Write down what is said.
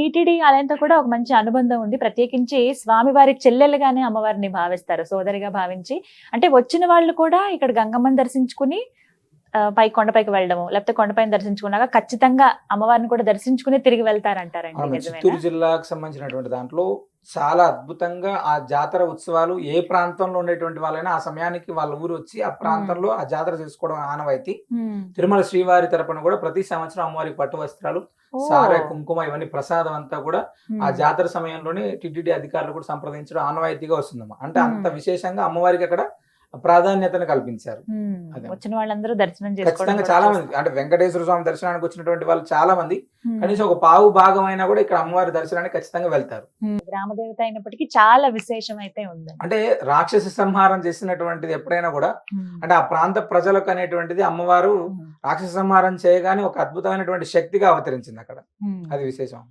TTD ఆలయంతో కూడా ఒక మంచి అనుబంధం ఉంది. ప్రత్యేకించి స్వామివారి చెల్లెలుగానే అమ్మవారిని భావిస్తారు సోదరిగా భావించి. అంటే వచ్చిన వాళ్ళు కూడా ఇక్కడ గంగమ్మని దర్శించుకుని పై కొండపైకి వెళ్ళడము లేకపోతే కొండపైన దర్శించుకున్నాక ఖచ్చితంగా అమ్మవారిని కూడా దర్శించుకుని తిరిగి వెళ్తారంటారండి చిత్తూరు జిల్లాకు సంబంధించినటువంటి దాంట్లో చాలా అద్భుతంగా ఆ జాతర ఉత్సవాలు ఏ ప్రాంతంలో ఉండేటువంటి వాళ్ళైనా ఆ సమయానికి వాళ్ళ ఊరు వచ్చి ఆ ప్రాంతంలో ఆ జాతర చేసుకోవడం ఆనవాయితీ. తిరుమల శ్రీవారి తరపున కూడా ప్రతి సంవత్సరం అమ్మవారికి పట్టు వస్త్రాలు. సారె కుంకుమ ఇవన్నీ ప్రసాదం అంతా కూడా. ఆ జాతర సమయంలోనే టిటిడి అధికారులు కూడా సంప్రదించడం ఆనవాయితీగా వస్తుందమ్మా అంటే అంత. విశేషంగా అమ్మవారికి అక్కడ ప్రాధాన్యతను కల్పించారు. వచ్చిన వాళ్ళందరూ దర్శనం చేసుకోవడం చాలా. మంది అంటే వెంకటేశ్వర స్వామి దర్శనానికి వచ్చినటువంటి వాళ్ళు చాలా మంది. కనీసం ఒక పావు భాగం అయినా కూడా ఇక్కడ అమ్మవారి దర్శనానికి ఖచ్చితంగా వెళ్తారు. ఉమ్. గ్రామ దేవత అయినప్పటికీ చాలా విశేషం అయితే ఉంది అంటే రాక్షస సంహారం చేసినటువంటిది ఎప్పుడైనా కూడా అంటే ఆ ప్రాంత ప్రజలకు అనేటువంటిది అమ్మవారు రాక్షస సంహారం చేయగానే ఒక అద్భుతమైనటువంటి శక్తిగా అవతరించింది అక్కడ. అది విశేషం.